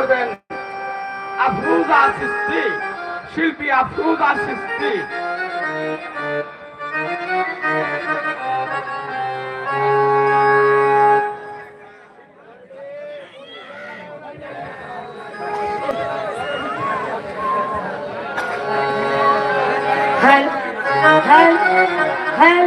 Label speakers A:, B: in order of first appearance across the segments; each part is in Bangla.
A: করবেন। আফরুজা সৃষ্টি শিল্পী আফরুজা সৃষ্টি
B: হ্যাল হ্যাল হ্যাল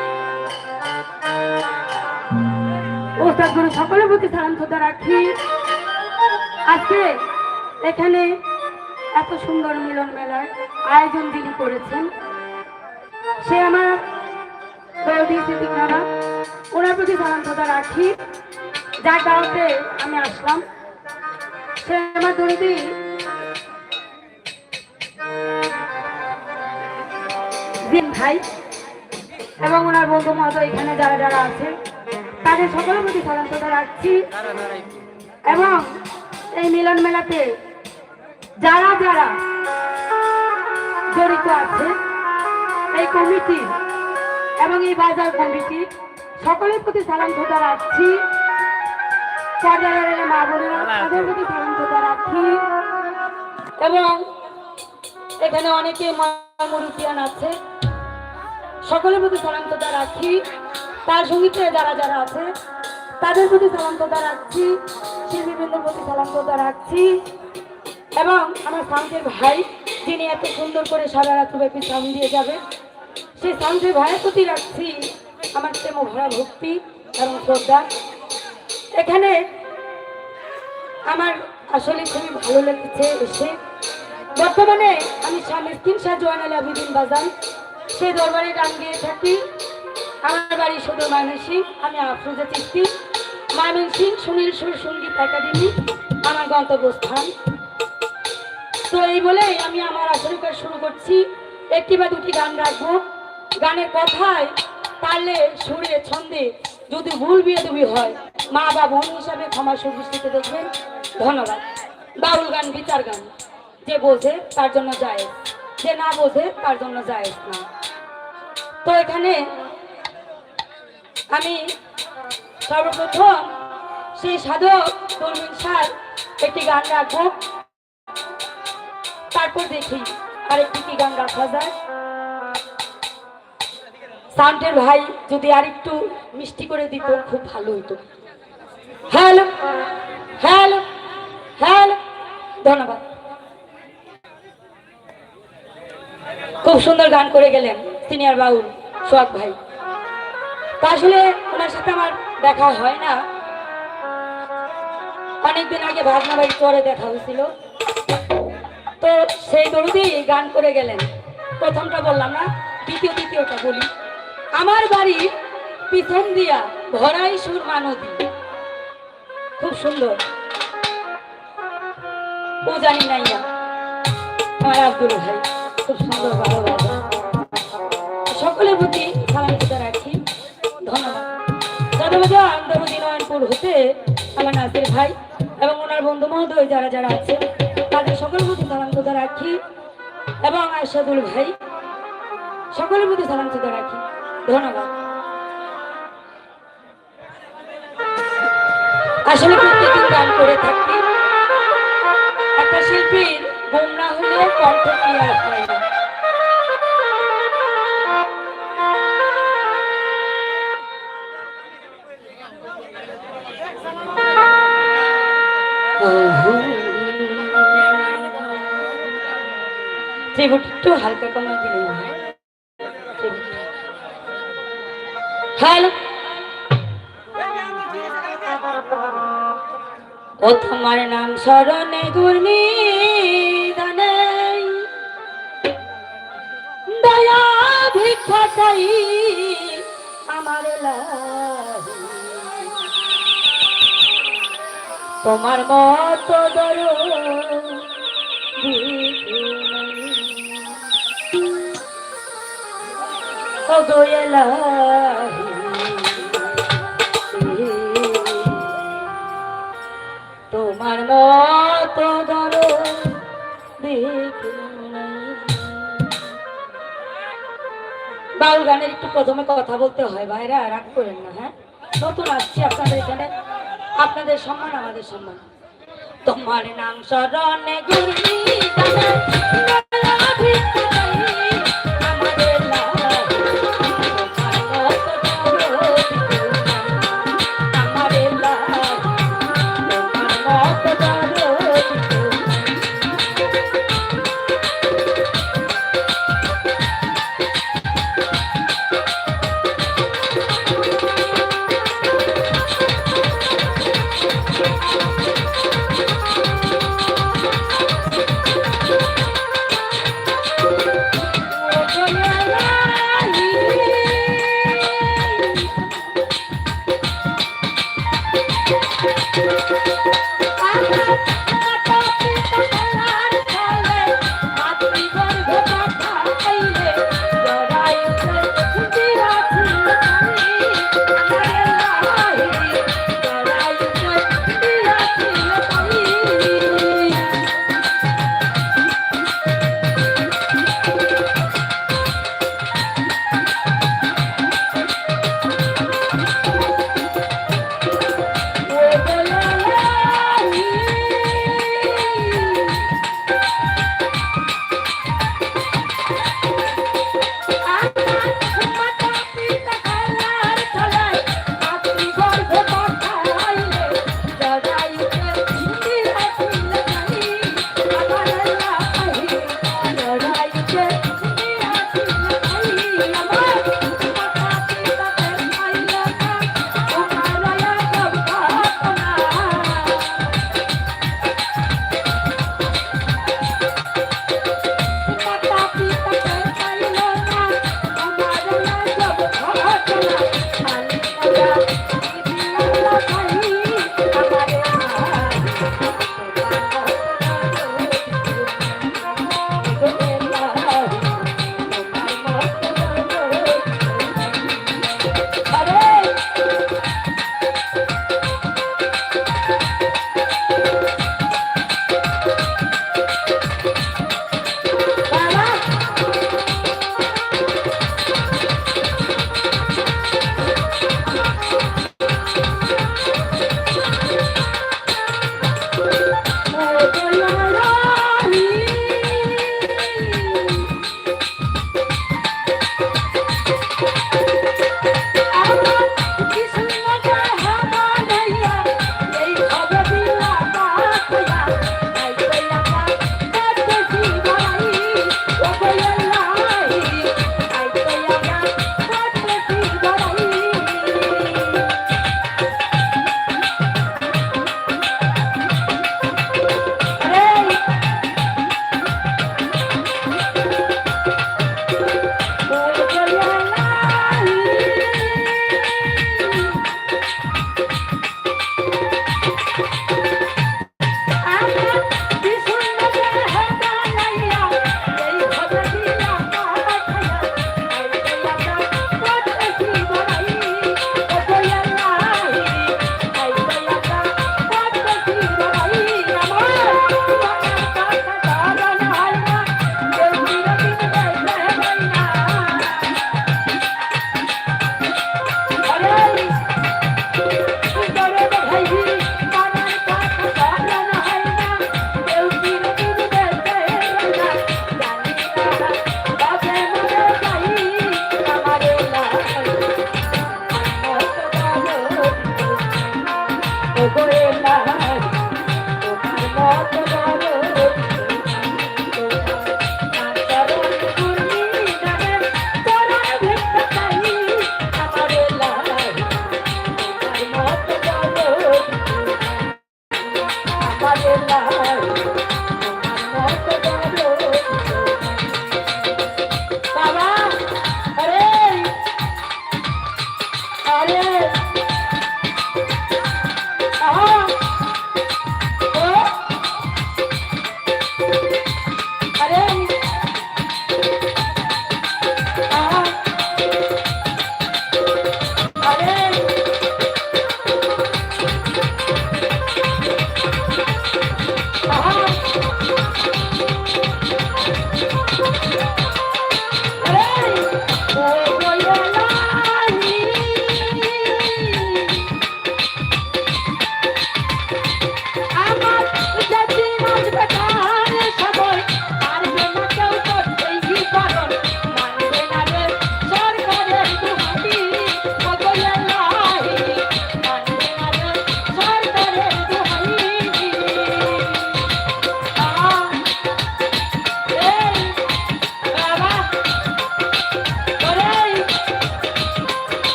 B: ওস্তাদ গুরু সকলের প্রতি সালাম রাখি। আজকে এখানে এত সুন্দর মিলন মেলার আয়োজন যিনি করেছেন, সে আমার দৌদি সিদ্দিক নানা ওনার প্রতি সালাম রাখি। যার দাওয়াতে আমি আসলাম। সে আমার দিন ভাই এবং ওনার বন্ধু মতো এখানে যারা যারা আছে তাদের সকলের প্রতি সাধারণত রাখছি। এবং এই মিলন মেলাতে যারা যারা জড়িত আছে, এই কমিটি এবং এই বাজার কমিটি, সকলের প্রতি খোদা রাখছি। মা তাদের প্রতি এবং এখানে অনেকে মা মুরুপিয়ান আছে, সকলের প্রতি খোদা রাখি তার সঙ্গীতে যারা যারা আছে, তাদের প্রতি সালাম খোদা রাখছি, শিল্পীবৃন্দের প্রতি সালাম খোদা রাখছি। এবং আমার সামনের ভাই, যিনি এত সুন্দর করে সারা রাত ব্যাপী সাউন্ড দিয়ে যাবে, সেই সাউন্ডের ভাইয়ের প্রতি রাখছি আমার প্রেম ভরা ভক্তি এবং শ্রদ্ধা। এখানে আমার আসলে খুবই ভালো লেগেছে এসে। বর্তমানে আমি স্বামী শাহ জোয়ান আবিদিন বাজান, সেই দরবারে গান গিয়ে থাকি। আমার বাড়ি শুধু ময়মনসিং আমি আফরোজা চিস্তি। ময়মনসিং সুনীল সুর সংগীত একাডেমি, আমার গন্তব্যস্থান। তো এই বলেই আমি আমার আসলে শুরু করছি। একটি বা দুটি গান রাখব। গানের কথায়, তালে, সুরে, ছন্দে যদি ভুল বিয়ে দুবি হয়, মা বা বোন হিসাবে ক্ষমা সুদৃষ্টিতে দেখবেন। ধন্যবাদ। বাউল গান, বিচার গান। যে বোঝে, তার জন্য যায় যে না বোঝে, তার জন্য যায় না। তো এখানে আমি সর্বপ্রথম সেই সাধক তরুণ সার একটি গান রাখব তারপর দেখি আরেকটি কি গান রাখা যায়। সাউন্ডের ভাই যদি আরেকটু মিষ্টি করে দিত, খুব ভালো হতো হ্যালো হ্যালো হ্যালো, ধন্যবাদ। খুব সুন্দর গান করে গেলেন সিনিয়র বাউল সোহাগ ভাই। তা আসলে ওনার সাথে আমার দেখা হয় না। অনেকদিন আগে ভাগনা বাড়ি চরে দেখা হয়েছিল। তো সেই দরুদি গান করে গেলেন। প্রথমটা বললাম না, দ্বিতীয় দ্বিতীয়টা বলি। আমার বাড়ি পিছন দিয়া ভরাই সুরমা নদী। খুব সুন্দর। ও জানি নাই না। আমার আব্দুল ভাই, খুব সুন্দর ভালো দিতে রাখি নয়নপুর হতে আমার নাসির ভাই এবং ওনার বন্ধু যারা যারা আছে, তাদের সকলের প্রতি সালাম রাখি এবং আশাদুল ভাই সকলের প্রতি সালাম রাখি। ধন্যবাদ। আসলে প্রত্যেকদিন গান করে থাকি। একটা শিল্পীর গুম না হলেও কণ্ঠ ক্লিয়ার হয় না। একটু হালকা ও তোমার নাম স্মরণে গুর্নি দয়া ভিক্ষা চাই আমার তোমার মত দর তোমার মতো দরো বাউল গানের একটু প্রথমে কথা বলতে হয় ভাইরা, রাগ করেন না হ্যাঁ? নতুন আসছি আপনাদের এখানে। আপনাদের সম্মান, আমাদের সম্মান। তোমার নাম স্মরণে গুরমি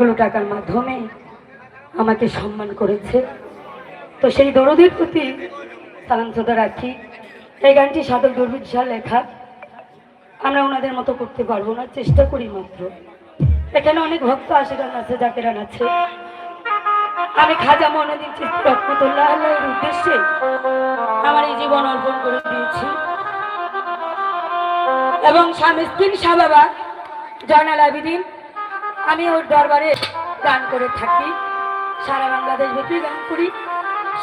B: অনেকগুলো টাকার মাধ্যমে আমাকে সম্মান করেছে। তো সেই দরদের প্রতি সালাম শ্রদ্ধা রাখি। এই গানটি সাধক দুর্বিদ শাহ লেখা। আমরা ওনাদের মতো করতে পারব না, চেষ্টা করি মাত্র। এখানে অনেক ভক্ত আশেগান আছে জাকেরান আছে। আমি খাজা মনোদিন রহমতুল্লাহ আল্লাহর উদ্দেশ্যে আমার এই জীবন অর্পণ করে দিয়েছি। এবং স্বামী স্ত্রী শাহ বাবা জয়নাল আবিদিন আমি ওর দরবারে গান করে থাকি। সারা বাংলাদেশ ব্যাপী গান করি।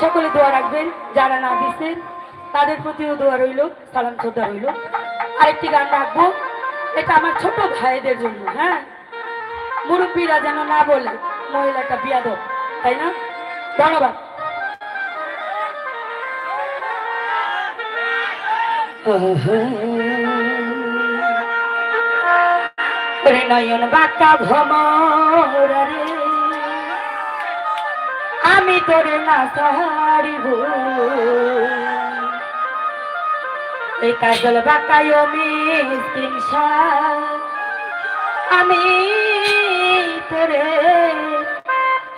B: সকলে দোয়া রাখবেন, যারা না দিচ্ছেন তাদের প্রতিও দোয়া রইল সালাম শ্রদ্ধা রইল। আরেকটি গান রাখব, এটা আমার ছোট ভাইদের জন্য হ্যাঁ? মুরব্বীরা যেন না বলে, মহিলাটা বিয়াদব, তাই না? ধন্যবাদ। ওরে নয়ন বাঁকা ভমর রে। আমি তোরে না সারিব এই কাজল বাঁকায় মিস্ত্রিন আমি তোরে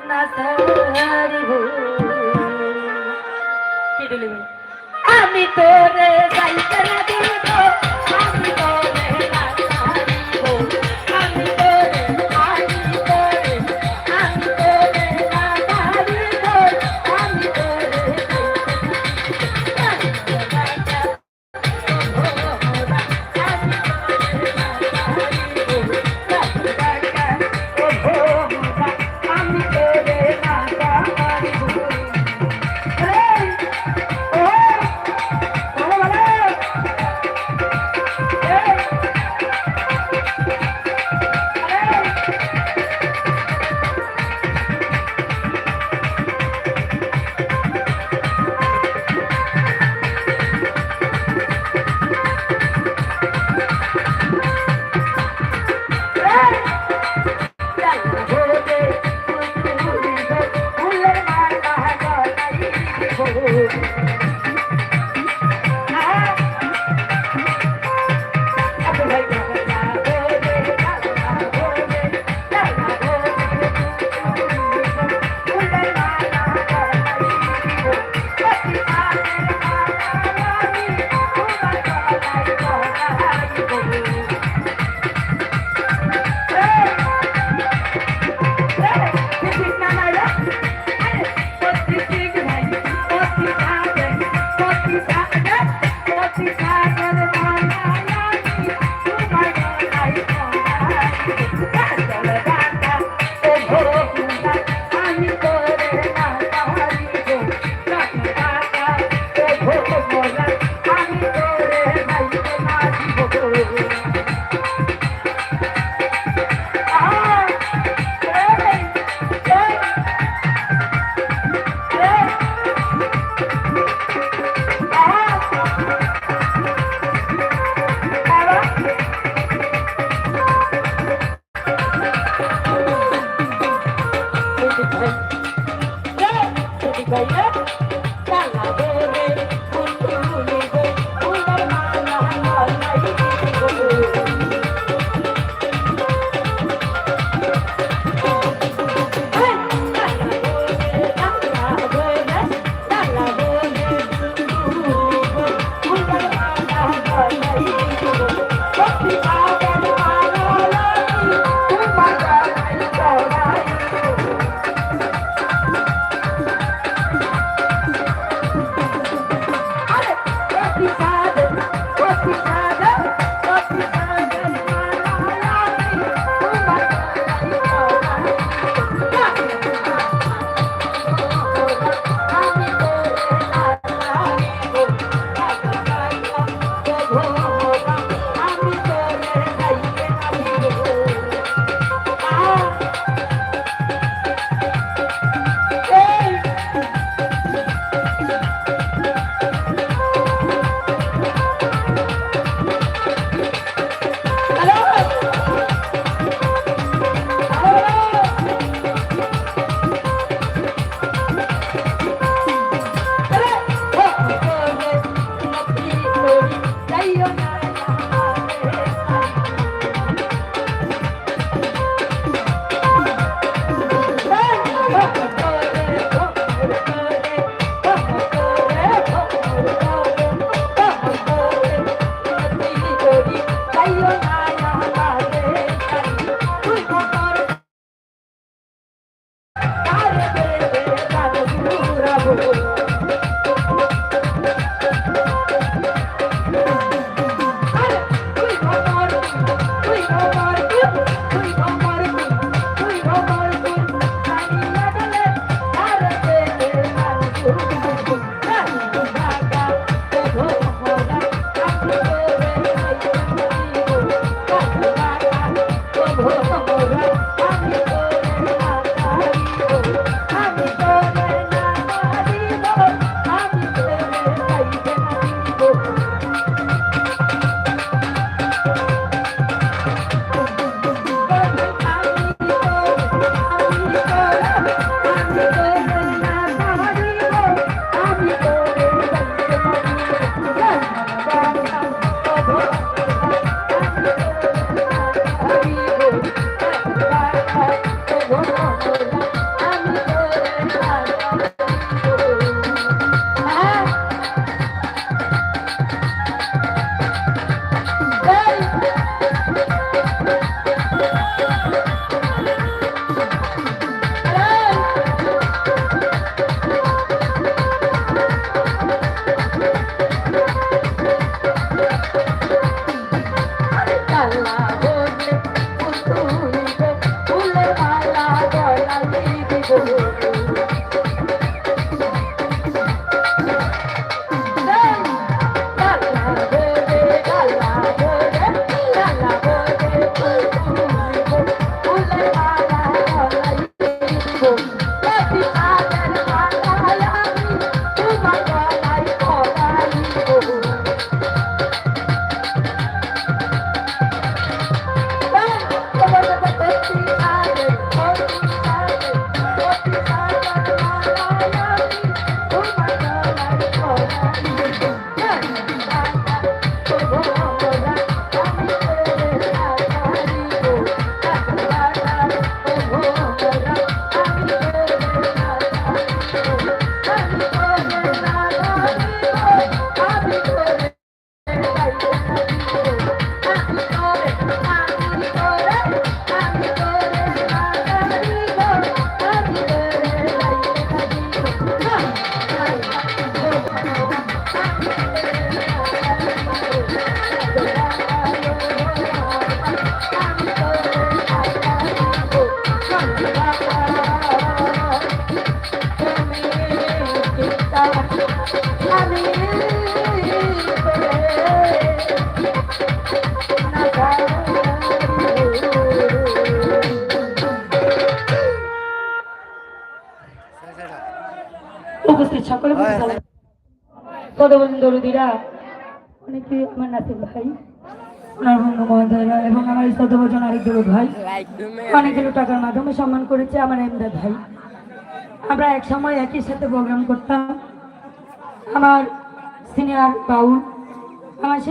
B: না দিলি আমি তোরে যাইতে না দিব আমি তোরে আল্লাহ তদবন দরুদিরা অনেকে আমার নাতির ভাই, ওনার এবং আমার সদবজন আরেক ভাই। অনেকগুলো টাকার মাধ্যমে সম্মান করেছে আমার এমদাদ ভাই। আমরা এক সময় একই সাথে প্রোগ্রাম করতাম। আমার সিনিয়র বাউল, আমার